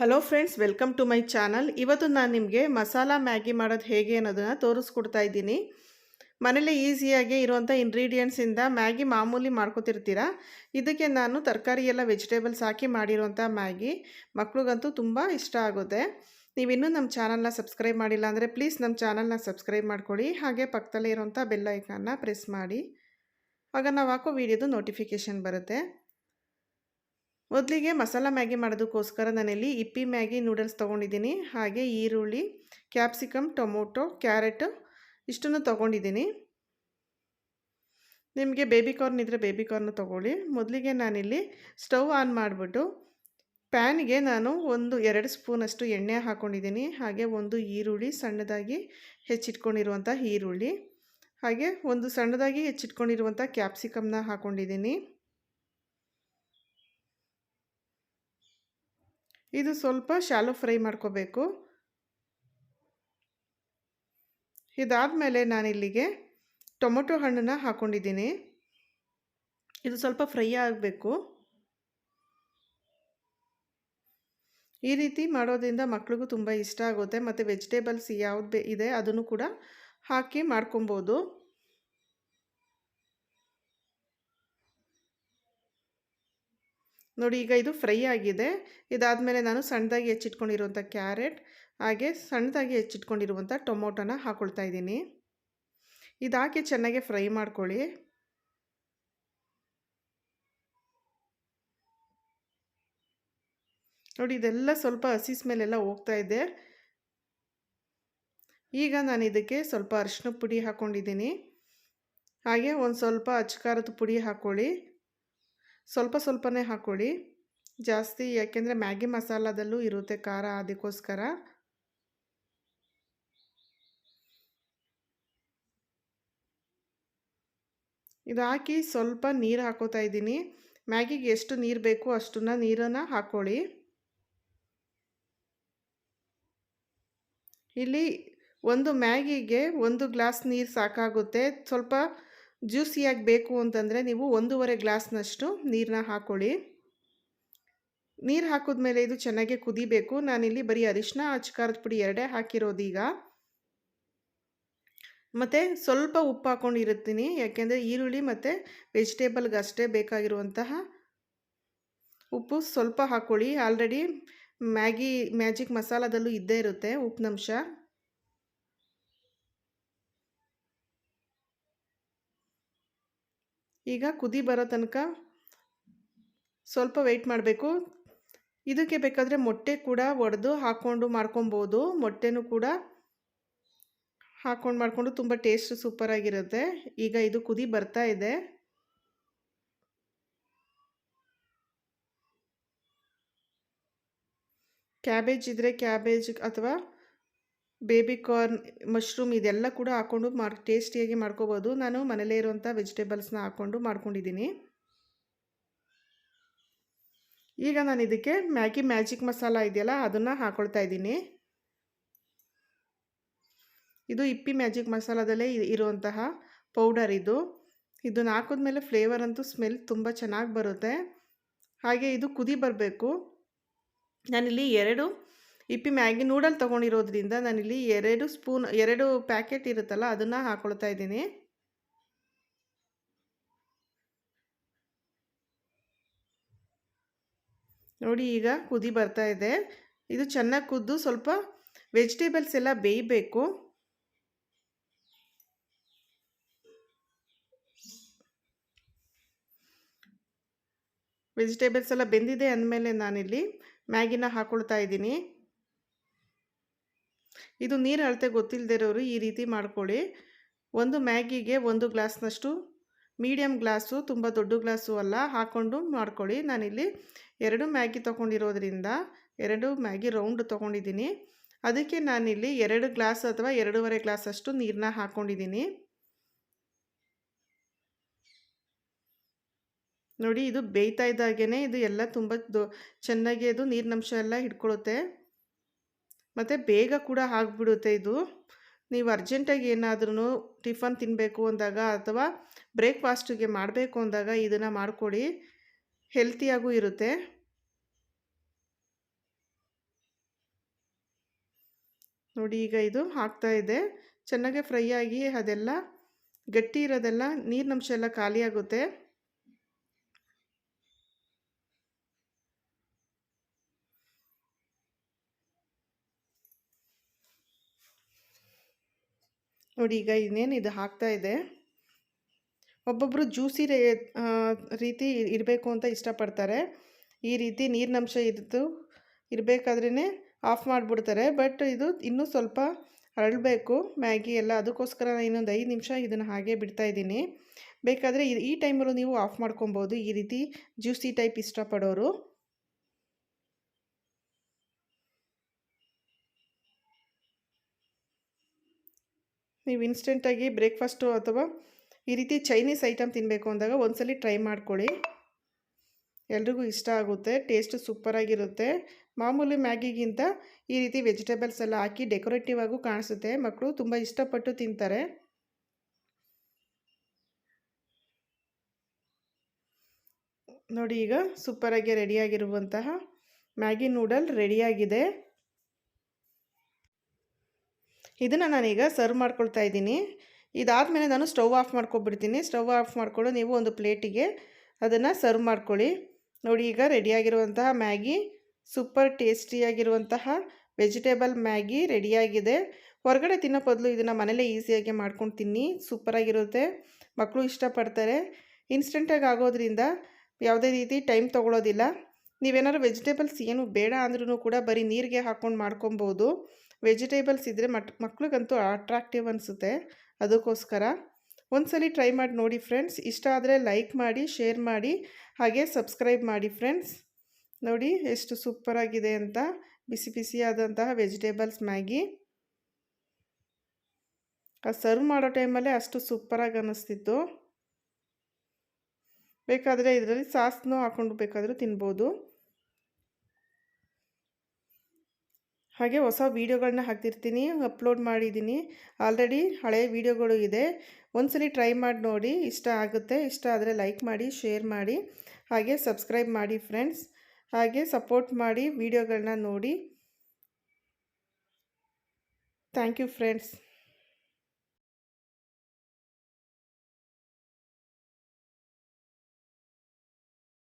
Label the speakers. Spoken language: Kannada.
Speaker 1: Hello friends welcome to my channel ಇವತ್ತು ನಾನು ನಿಮಗೆ ಮಸಾಲ ಮ್ಯಾಗಿ ಮಾಡೋದು ಹೇಗೆ ಅನ್ನೋದನ್ನು ತೋರಿಸ್ಕೊಡ್ತಾ ಇದ್ದೀನಿ. ಮನೇಲಿ ಈಸಿಯಾಗಿ ಇರುವಂಥ ಇಂಗ್ರೀಡಿಯೆಂಟ್ಸಿಂದ ಮ್ಯಾಗಿ ಮಾಮೂಲಿ ಮಾಡ್ಕೊತಿರ್ತೀರ? ಇದಕ್ಕೆ ನಾನು ತರಕಾರಿ ಎಲ್ಲ ವೆಜಿಟೇಬಲ್ಸ್ ಹಾಕಿ ಮಾಡಿರುವಂಥ ಮ್ಯಾಗಿ ಮಕ್ಳಿಗಂತೂ ತುಂಬ ಇಷ್ಟ ಆಗುತ್ತೆ. ನೀವಿನ್ನೂ ನಮ್ಮ ಚಾನಲ್ನ ಸಬ್ಸ್ಕ್ರೈಬ್ ಮಾಡಿಲ್ಲ ಅಂದರೆ ಪ್ಲೀಸ್ ನಮ್ಮ ಚಾನಲ್ನ ಸಬ್ಸ್ಕ್ರೈಬ್ ಮಾಡ್ಕೊಳ್ಳಿ. ಹಾಗೆ ಪಕ್ಕದಲ್ಲೇ ಇರುವಂಥ ಬೆಲ್ ಪ್ರೆಸ್ ಮಾಡಿ. ಆಗ ನಾವು ಹಾಕೋ ವೀಡಿಯೋದು ನೋಟಿಫಿಕೇಷನ್ ಬರುತ್ತೆ. ಮೊದಲಿಗೆ ಮಸಾಲ ಮ್ಯಾಗಿ ಮಾಡೋದಕ್ಕೋಸ್ಕರ ನಾನಿಲ್ಲಿ ಇಪ್ಪಿ ಮ್ಯಾಗಿ ನೂಡಲ್ಸ್ ತೊಗೊಂಡಿದ್ದೀನಿ. ಹಾಗೆ ಈರುಳ್ಳಿ ಕ್ಯಾಪ್ಸಿಕಮ್ ಟೊಮೊಟೊ, ಕ್ಯಾರೆಟ್ ಇಷ್ಟನ್ನು ತೊಗೊಂಡಿದ್ದೀನಿ. ನಿಮಗೆ ಬೇಬಿ ಕಾರ್ನ್ ಇದ್ದರೆ ಬೇಬಿ ಕಾರ್ನ್ ತೊಗೊಳ್ಳಿ. ಮೊದಲಿಗೆ ನಾನಿಲ್ಲಿ ಸ್ಟವ್ ಆನ್ ಮಾಡಿಬಿಟ್ಟು ಪ್ಯಾನ್ಗೆ ನಾನು ಒಂದು ಎರಡು ಸ್ಪೂನಷ್ಟು ಎಣ್ಣೆ ಹಾಕ್ಕೊಂಡಿದ್ದೀನಿ ಹಾಗೆ ಒಂದು ಈರುಳ್ಳಿ ಸಣ್ಣದಾಗಿ ಹೆಚ್ಚಿಟ್ಕೊಂಡಿರುವಂಥ ಈರುಳ್ಳಿ. ಹಾಗೆ ಒಂದು ಸಣ್ಣದಾಗಿ ಹೆಚ್ಚಿಟ್ಕೊಂಡಿರುವಂಥ ಕ್ಯಾಪ್ಸಿಕಮ್ನ ಹಾಕ್ಕೊಂಡಿದ್ದೀನಿ ಇದು ಸ್ವಲ್ಪ ಶಾಲೋ ಫ್ರೈ ಮಾಡ್ಕೋಬೇಕು. ಇದಾದಮೇಲೆ ನಾನಿಲ್ಲಿಗೆ ಟೊಮೊಟೊ ಹಣ್ಣನ್ನು ಹಾಕ್ಕೊಂಡಿದ್ದೀನಿ ಇದು ಸ್ವಲ್ಪ ಫ್ರೈ ಆಗಬೇಕು. ಈ ರೀತಿ ಮಾಡೋದ್ರಿಂದ ಮಕ್ಳಿಗೂ ತುಂಬ ಇಷ್ಟ ಆಗುತ್ತೆ. ಮತ್ತು ವೆಜಿಟೇಬಲ್ಸ್ ಯಾವುದು ಇದೆ ಅದನ್ನು ಕೂಡ ಹಾಕಿ ಮಾಡ್ಕೊಬೋದು. ನೋಡಿ, ಈಗ ಇದು ಫ್ರೈ ಆಗಿದೆ. ಇದಾದಮೇಲೆ ನಾನು ಸಣ್ಣದಾಗಿ ಹೆಚ್ಚಿಟ್ಕೊಂಡಿರುವಂಥ ಕ್ಯಾರೆಟ್, ಹಾಗೆ ಸಣ್ಣದಾಗಿ ಹೆಚ್ಚಿಟ್ಕೊಂಡಿರುವಂಥ ಟೊಮೊಟೊನ ಹಾಕ್ಕೊಳ್ತಾ ಇದ್ದೀನಿ. ಇದಾಕಿ ಚೆನ್ನಾಗಿ ಫ್ರೈ ಮಾಡ್ಕೊಳ್ಳಿ. ನೋಡಿ, ಇದೆಲ್ಲ ಸ್ವಲ್ಪ ಹಸಿ ಸ್ಮೆಲೆಲ್ಲ ಹೋಗ್ತಾ ಇದೆ. ಈಗ ನಾನು ಇದಕ್ಕೆ ಸ್ವಲ್ಪ ಅರಿಶಿನ ಪುಡಿ ಹಾಕ್ಕೊಂಡಿದ್ದೀನಿ ಹಾಗೆ ಒಂದು ಸ್ವಲ್ಪ ಅಚ್ಚಕಾರದ ಪುಡಿ ಹಾಕ್ಕೊಳ್ಳಿ ಸ್ವಲ್ಪ ಸ್ವಲ್ಪನೇ ಹಾಕ್ಕೊಳ್ಳಿ. ಜಾಸ್ತಿ ಯಾಕೆಂದರೆ ಮ್ಯಾಗಿ ಮಸಾಲದಲ್ಲೂ ಇರುತ್ತೆ ಖಾರ ಅದಕ್ಕೋಸ್ಕರ. ಇದಾಕಿ ಸ್ವಲ್ಪ ನೀರು ಹಾಕೋತಾ ಇದ್ದೀನಿ. ಮ್ಯಾಗಿಗೆ ಎಷ್ಟು ನೀರು ಬೇಕು ಅಷ್ಟನ್ನು ನೀರನ್ನು ಹಾಕ್ಕೊಳ್ಳಿ. ಇಲ್ಲಿ ಒಂದು ಮ್ಯಾಗಿಗೆ ಒಂದು ಗ್ಲಾಸ್ ನೀರು ಸಾಕಾಗುತ್ತೆ. ಸ್ವಲ್ಪ ಜ್ಯೂಸಿಯಾಗಿ ಬೇಕು ಅಂತಂದರೆ ನೀವು ಒಂದೂವರೆ ಗ್ಲಾಸ್ನಷ್ಟು ನೀರನ್ನ ಹಾಕ್ಕೊಳ್ಳಿ ನೀರು ಹಾಕಿದ್ಮೇಲೆ ಇದು ಚೆನ್ನಾಗಿ ಕುದಿಬೇಕು. ನಾನಿಲ್ಲಿ ಬರೀ ಅರಿಶಿನ ಅಚ್ಕಾರದ ಪುಡಿ ಎರಡೇ ಹಾಕಿರೋದೀಗ. ಮತ್ತು ಸ್ವಲ್ಪ ಉಪ್ಪು ಹಾಕ್ಕೊಂಡಿರುತ್ತೀನಿ ಯಾಕೆಂದರೆ ಈರುಳ್ಳಿ ಮತ್ತು ವೆಜಿಟೇಬಲ್ಗೆ ಅಷ್ಟೇ ಬೇಕಾಗಿರುವಂತಹ ಉಪ್ಪು ಸ್ವಲ್ಪ ಹಾಕ್ಕೊಳ್ಳಿ ಆಲ್ರೆಡಿ ಮ್ಯಾಗಿ, ಮ್ಯಾಜಿಕ್ ಮಸಾಲದಲ್ಲೂ ಇದ್ದೇ ಇರುತ್ತೆ ಉಪ್ಪಿನಂಶ ಈಗ ಕುದಿ ಬರೋ ತನಕ ಸ್ವಲ್ಪ ವೆಯ್ಟ್ ಮಾಡಬೇಕು. ಇದಕ್ಕೆ ಬೇಕಾದರೆ ಮೊಟ್ಟೆ ಕೂಡ ಒಡೆದು ಹಾಕ್ಕೊಂಡು ಮಾಡ್ಕೊಬೋದು. ಮೊಟ್ಟೆನೂ ಕೂಡ ಹಾಕ್ಕೊಂಡು ಮಾಡಿಕೊಂಡು ತುಂಬ ಟೇಸ್ಟ್ ಸೂಪರಾಗಿರುತ್ತೆ ಈಗ ಇದು ಕುದಿ ಬರ್ತಾ ಇದೆ. ಕ್ಯಾಬೇಜ್ ಇದ್ದರೆ ಕ್ಯಾಬೇಜ್ ಅಥವಾ ಬೇಬಿ ಕಾರ್ನ್, ಮಶ್ರೂಮ್ ಇದೆಲ್ಲ ಕೂಡ ಹಾಕ್ಕೊಂಡು ಮಾರ್ ಟೇಸ್ಟಿಯಾಗಿ ಮಾಡ್ಕೋಬೋದು. ನಾನು ಮನೇಲೇ ಇರುವಂಥ ವೆಜಿಟೇಬಲ್ಸ್ನ ಹಾಕ್ಕೊಂಡು ಮಾಡ್ಕೊಂಡಿದ್ದೀನಿ. ಈಗ ನಾನು ಇದಕ್ಕೆ ಮ್ಯಾಗಿ ಮ್ಯಾಜಿಕ್ ಮಸಾಲ ಇದೆಯಲ್ಲ, ಅದನ್ನು ಹಾಕ್ಕೊಳ್ತಾ ಇದ್ದೀನಿ. ಇದು ಇಪ್ಪಿ ಮ್ಯಾಜಿಕ್ ಮಸಾಲದಲ್ಲೇ ಇರುವಂತಹ ಪೌಡರ್ ಇದು. ಇದನ್ನು ಹಾಕಿದ್ಮೇಲೆ ಫ್ಲೇವರ್ ಅಂತೂ ಸ್ಮೆಲ್ ತುಂಬ ಚೆನ್ನಾಗಿ ಬರುತ್ತೆ. ಹಾಗೆ ಇದು ಕುದಿ ಬರಬೇಕು. ನಾನಿಲ್ಲಿ ಎರಡು ಇಪ್ಪಿ ಮ್ಯಾಗಿ ನೂಡಲ್ ತೊಗೊಂಡಿರೋದ್ರಿಂದ ನಾನಿಲ್ಲಿ ಎರಡು ಸ್ಪೂನ್, ಎರಡು ಪ್ಯಾಕೆಟ್ ಇರುತ್ತಲ್ಲ ಅದನ್ನು ಹಾಕ್ಕೊಳ್ತಾ ಇದ್ದೀನಿ. ನೋಡಿ ಈಗ ಕುದಿ ಬರ್ತಾ ಇದೆ. ಇದು ಚೆನ್ನಾಗಿ ಕುದ್ದು ಸ್ವಲ್ಪ ವೆಜಿಟೇಬಲ್ಸ್ ಎಲ್ಲ ಬೇಯಬೇಕು. ವೆಜಿಟೇಬಲ್ಸ್ ಎಲ್ಲ ಬೆಂದಿದೆ ಅಂದಮೇಲೆ ನಾನಿಲ್ಲಿ ಮ್ಯಾಗಿನ ಹಾಕ್ಕೊಳ್ತಾ ಇದ್ದೀನಿ. ಇದು ನೀರು ಅಳತೆ ಗೊತ್ತಿಲ್ಲದಿರೋರು ಈ ರೀತಿ ಮಾಡ್ಕೊಳ್ಳಿ. ಒಂದು ಮ್ಯಾಗಿಗೆ ಒಂದು ಗ್ಲಾಸ್ನಷ್ಟು ಮೀಡಿಯಮ್ ಗ್ಲಾಸು, ತುಂಬ ದೊಡ್ಡ ಗ್ಲಾಸು ಅಲ್ಲ ಹಾಕ್ಕೊಂಡು ಮಾಡ್ಕೊಳ್ಳಿ. ನಾನಿಲ್ಲಿ ಎರಡು ಮ್ಯಾಗಿ ತೊಗೊಂಡಿರೋದ್ರಿಂದ ಎರಡು ಮ್ಯಾಗಿ ರೌಂಡ್ ತೊಗೊಂಡಿದ್ದೀನಿ. ಅದಕ್ಕೆ ನಾನಿಲ್ಲಿ ಎರಡು ಗ್ಲಾಸ್ ಅಥವಾ ಎರಡೂವರೆ ಗ್ಲಾಸಷ್ಟು ನೀರನ್ನ ಹಾಕ್ಕೊಂಡಿದ್ದೀನಿ ನೋಡಿ, ಇದು ಬೇಯ್ತಾ ಇದ್ದಾಗೇ ಇದು ಎಲ್ಲ ತುಂಬ ದೊ, ಚೆನ್ನಾಗಿ ಅದು ನೀರಿನಂಶ ಎಲ್ಲ ಹಿಡ್ಕೊಳ್ಳುತ್ತೆ. ಮತ್ತು ಬೇಗ ಕೂಡ ಆಗಿಬಿಡುತ್ತೆ ಇದು. ನೀವು ಅರ್ಜೆಂಟಾಗಿ ಏನಾದ್ರೂ ಟಿಫನ್ ತಿನ್ನಬೇಕು ಅಂದಾಗ ಅಥವಾ ಬ್ರೇಕ್ಫಾಸ್ಟಿಗೆ ಮಾಡಬೇಕು ಅಂದಾಗ ಇದನ್ನು ಮಾಡಿಕೊಡಿ. ಹೆಲ್ತಿಯಾಗೂ ಇರುತ್ತೆ. ನೋಡಿ ಈಗ ಇದು ಹಾಕ್ತಾ ಇದೆ. ಚೆನ್ನಾಗೆ ಫ್ರೈ ಆಗಿ ಅದೆಲ್ಲ ಗಟ್ಟಿ ಇರೋದೆಲ್ಲ ನೀರಿನಂಶ ಎಲ್ಲ ಖಾಲಿಯಾಗುತ್ತೆ. ನೋಡಿ, ಈಗ ಇನ್ನೇನು ಇದು ಹಾಕ್ತಾ ಇದೆ. ಒಬ್ಬೊಬ್ಬರು ಜ್ಯೂಸಿ ರೀತಿ ಇರಬೇಕು ಅಂತ ಇಷ್ಟಪಡ್ತಾರೆ. ಈ ರೀತಿ ನೀರಿನಂಶ ಇದ್ದು ಇರಬೇಕಾದ್ರೇ ಆಫ್ ಮಾಡಿಬಿಡ್ತಾರೆ. ಬಟ್ ಇದು ಇನ್ನೂ ಸ್ವಲ್ಪ ಅರಳಬೇಕು ಮ್ಯಾಗಿ ಎಲ್ಲ. ಅದಕ್ಕೋಸ್ಕರ ನಾನು ಇನ್ನೊಂದು ಐದು ನಿಮಿಷ ಇದನ್ನು ಹಾಗೆ ಬಿಡ್ತಾ ಇದ್ದೀನಿ. ಬೇಕಾದರೆ ಈ ಟೈಮಲ್ಲೂ ನೀವು ಆಫ್ ಮಾಡ್ಕೊಬೋದು. ಈ ರೀತಿ ಜ್ಯೂಸಿ ಟೈಪ್ ಇಷ್ಟಪಡೋರು. ನೀವು ಇನ್ಸ್ಟೆಂಟಾಗಿ ಬ್ರೇಕ್ಫಾಸ್ಟು ಅಥವಾ ಈ ರೀತಿ ಚೈನೀಸ್ ಐಟಮ್ ತಿನ್ನಬೇಕು ಅಂದಾಗ ಒಂದ್ಸಲಿ ಟ್ರೈ ಮಾಡ್ಕೊಳ್ಳಿ. ಎಲ್ರಿಗೂ ಇಷ್ಟ ಆಗುತ್ತೆ ಟೇಸ್ಟ್ ಸೂಪರಾಗಿರುತ್ತೆ ಮಾಮೂಲಿ ಮ್ಯಾಗಿಗಿಂತ ಈ ರೀತಿ ವೆಜಿಟೇಬಲ್ಸ್ ಎಲ್ಲ ಹಾಕಿ ಡೆಕೋರೇಟಿವ್ ಆಗೂ ಕಾಣಿಸುತ್ತೆ. ಮಕ್ಕಳು ತುಂಬ ಇಷ್ಟಪಟ್ಟು ತಿಂತಾರೆ. ನೋಡಿ ಈಗ ಸೂಪರಾಗಿ ರೆಡಿಯಾಗಿರುವಂತಹ ಮ್ಯಾಗಿ ನೂಡಲ್ ರೆಡಿಯಾಗಿದೆ ಇದನ್ನು ನಾನೀಗ ಸರ್ವ್ ಮಾಡ್ಕೊಳ್ತಾ ಇದ್ದೀನಿ. ಇದಾದಮೇಲೆ ನಾನು ಸ್ಟವ್ ಆಫ್ ಮಾಡ್ಕೊಬಿಡ್ತೀನಿ. ಸ್ಟವ್ ಆಫ್ ಮಾಡಿಕೊಂಡು ನೀವು ಒಂದು ಪ್ಲೇಟಿಗೆ ಅದನ್ನು ಸರ್ವ್ ಮಾಡ್ಕೊಳ್ಳಿ. ನೋಡಿ, ಈಗ ರೆಡಿಯಾಗಿರುವಂತಹ ಮ್ಯಾಗಿ ಸೂಪರ್ ಟೇಸ್ಟಿಯಾಗಿರುವಂತಹ ವೆಜಿಟೇಬಲ್ ಮ್ಯಾಗಿ ರೆಡಿಯಾಗಿದೆ ಹೊರಗಡೆ ತಿನ್ನೋ ಬದಲು ಇದನ್ನು ಮನೇಲೇ ಈಸಿಯಾಗಿ ಮಾಡ್ಕೊಂಡು ತಿನ್ನಿ. ಸೂಪರಾಗಿರುತ್ತೆ ಮಕ್ಕಳು ಇಷ್ಟಪಡ್ತಾರೆ. ಇನ್ಸ್ಟೆಂಟಾಗಿ ಆಗೋದ್ರಿಂದ ಯಾವುದೇ ರೀತಿ ಟೈಮ್ ತೊಗೊಳೋದಿಲ್ಲ. ನೀವೇನಾದ್ರು ವೆಜಿಟೇಬಲ್ಸ್ ಏನು ಬೇಡ ಅಂದ್ರೂ ಕೂಡ ಬರೀ ನೀರಿಗೆ ಹಾಕ್ಕೊಂಡು ಮಾಡ್ಕೊಬೋದು. ವೆಜಿಟೇಬಲ್ಸ್ ಇದ್ದರೆ ಮಟ್, ಮಕ್ಳಿಗಂತೂ ಅಟ್ರಾಕ್ಟಿವ್ ಅನಿಸುತ್ತೆ. ಅದಕ್ಕೋಸ್ಕರ ಒಂದ್ಸಲಿ ಟ್ರೈ ಮಾಡಿ, ನೋಡಿ ಫ್ರೆಂಡ್ಸ್ ಇಷ್ಟ ಆದರೆ ಲೈಕ್ ಮಾಡಿ ಶೇರ್ ಮಾಡಿ, ಹಾಗೆ ಸಬ್ಸ್ಕ್ರೈಬ್ ಮಾಡಿ ಫ್ರೆಂಡ್ಸ್ ನೋಡಿ ಎಷ್ಟು ಸೂಪರಾಗಿದೆ ಅಂತ, ಬಿಸಿ ಬಿಸಿಯಾದಂತಹ ವೆಜಿಟೇಬಲ್ಸ್ ಮ್ಯಾಗಿ. ಆ ಸರ್ವ್ ಮಾಡೋ ಟೈಮಲ್ಲೇ ಅಷ್ಟು ಸೂಪರಾಗಿ ಅನ್ನಿಸ್ತಿತ್ತು ಬೇಕಾದರೆ ಇದರಲ್ಲಿ ಸಾಸ್ನೂ ಹಾಕ್ಕೊಂಡು ಬೇಕಾದರೂ ತಿನ್ಬೋದು. ಹಾಗೆ ಹೊಸ ವೀಡಿಯೋಗಳನ್ನ ಹಾಕ್ತಿರ್ತೀನಿ, ಅಪ್ಲೋಡ್ ಮಾಡಿದ್ದೀನಿ. ಆಲ್ರೆಡಿ ಹಳೆಯ ವೀಡಿಯೋಗಳು ಇದೆ. ಒಂದ್ಸಲಿ ಟ್ರೈ ಮಾಡಿ ನೋಡಿ, ಇಷ್ಟ ಆಗುತ್ತೆ. ಇಷ್ಟ ಆದರೆ ಲೈಕ್ ಮಾಡಿ, ಶೇರ್ ಮಾಡಿ. ಹಾಗೆ ಸಬ್ಸ್ಕ್ರೈಬ್ ಮಾಡಿ ಫ್ರೆಂಡ್ಸ್. ಹಾಗೆ ಸಪೋರ್ಟ್ ಮಾಡಿ ವೀಡಿಯೋಗಳನ್ನ ನೋಡಿ. Thank you friends.